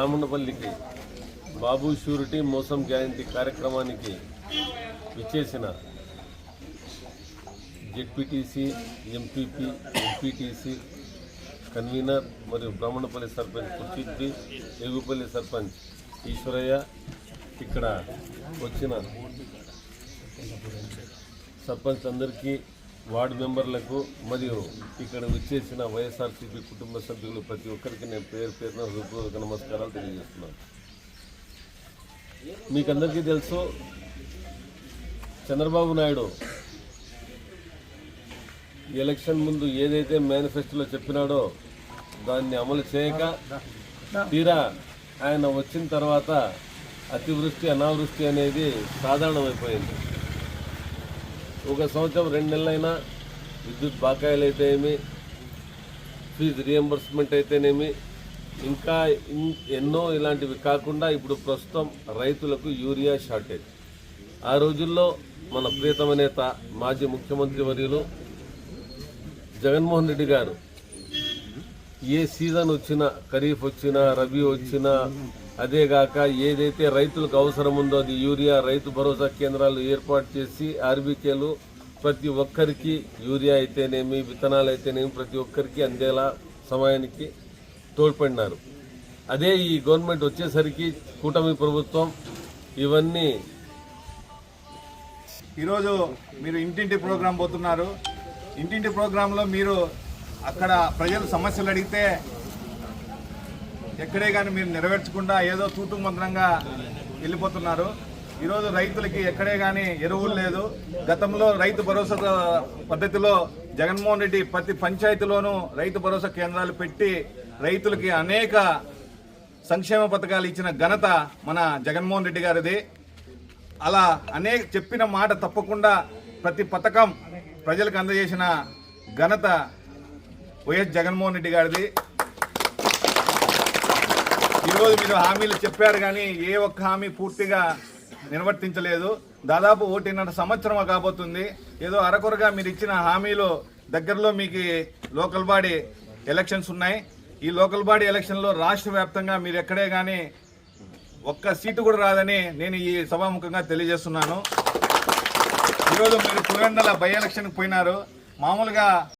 రాముండపల్లికి బాబు surety మోసం guarantee కార్యక్రమానికి విచ్చేసిన జెడ్పీటీసీ ఎంపీపీ ఎంపీటీసీ కన్వీనర్ మరియు బ్రాహ్మణపల్లి సర్పంచ్ కుర్చిద్ది ఎగుపల్లి సర్పంచ్ ఈశ్వరయ్య ఇక్కడ వచ్చిన సర్పంచ్ అందరికీ వార్డు మెంబర్లకు మరియు ఇక్కడ విచ్చేసిన వైఎస్ఆర్సీపీ కుటుంబ సభ్యులు ప్రతి ఒక్కరికి నేను పేరు పేరున హృదయపూర్వక నమస్కారాలు తెలియజేస్తున్నాను. మీకు అందరికీ తెలుసు చంద్రబాబు నాయుడు ఎలక్షన్ ముందు ఏదైతే మేనిఫెస్టోలో చెప్పినాడో దాన్ని అమలు చేయక తీరా ఆయన వచ్చిన తర్వాత అతివృష్టి అనావృష్టి అనేది సాధారణమైపోయింది. ఒక సంవత్సరం రెండు నెలలైనా విద్యుత్ బకాయిలు అయితే ఏమి ఫీజు రియంబర్స్మెంట్ అయితేనేమి ఇంకా ఎన్నో ఇలాంటివి కాకుండా ఇప్పుడు ప్రస్తుతం రైతులకు యూరియా షార్టేజ్. ఆ రోజుల్లో మన ప్రియతమ నేత మాజీ ముఖ్యమంత్రి వర్యులు జగన్మోహన్ రెడ్డి గారు ఏ సీజన్ వచ్చినా ఖరీఫ్ వచ్చినా రబీ వచ్చినా అదేగాక ఏదైతే రైతులకు అవసరం ఉందో అది యూరియా రైతు భరోసా కేంద్రాలు ఏర్పాటు చేసి ఆర్బీకేలు ప్రతి ఒక్కరికి యూరియా అయితేనేమి విత్తనాలు అయితేనేమి ప్రతి ఒక్కరికి అందేలా సమయానికి తోడ్పడినారు. అదే ఈ గవర్నమెంట్ వచ్చేసరికి కూటమి ప్రభుత్వం ఇవన్నీ ఈరోజు మీరు ఇంటింటి ప్రోగ్రాం పోతున్నారు. ఇంటింటి ప్రోగ్రాంలో మీరు అక్కడ ప్రజలు సమస్యలు అడిగితే ఎక్కడే కానీ మీరు నెరవేర్చకుండా ఏదో తూతు మంత్రంగా వెళ్ళిపోతున్నారు. ఈరోజు రైతులకి ఎక్కడే కానీ ఎరువులు లేదు. గతంలో రైతు భరోసా పద్ధతిలో జగన్మోహన్ రెడ్డి ప్రతి పంచాయతీలోనూ రైతు భరోసా కేంద్రాలు పెట్టి రైతులకి అనేక సంక్షేమ పథకాలు ఇచ్చిన ఘనత మన జగన్మోహన్ రెడ్డి గారిది. అలా అనేక చెప్పిన మాట తప్పకుండా ప్రతి పథకం ప్రజలకు అందజేసిన ఘనత వైఎస్ జగన్మోహన్ రెడ్డి గారిది. ఈరోజు మీరు హామీలు చెప్పారు కానీ ఏ ఒక్క హామీ పూర్తిగా నిర్వర్తించలేదు. దాదాపు ఒకటిన్నర సంవత్సరం కాబోతుంది. ఏదో అరకొరగా మీరు ఇచ్చిన హామీలు దగ్గరలో మీకు లోకల్ బాడీ ఎలక్షన్స్ ఉన్నాయి. ఈ లోకల్ బాడీ ఎలక్షన్లో రాష్ట్ర వ్యాప్తంగా మీరు ఎక్కడే కానీ ఒక్క సీటు కూడా రాదని నేను ఈ సభాముఖంగా తెలియజేస్తున్నాను. ఈరోజు మీరు పులివెందల బై ఎలక్షన్కి పోయినారు. మామూలుగా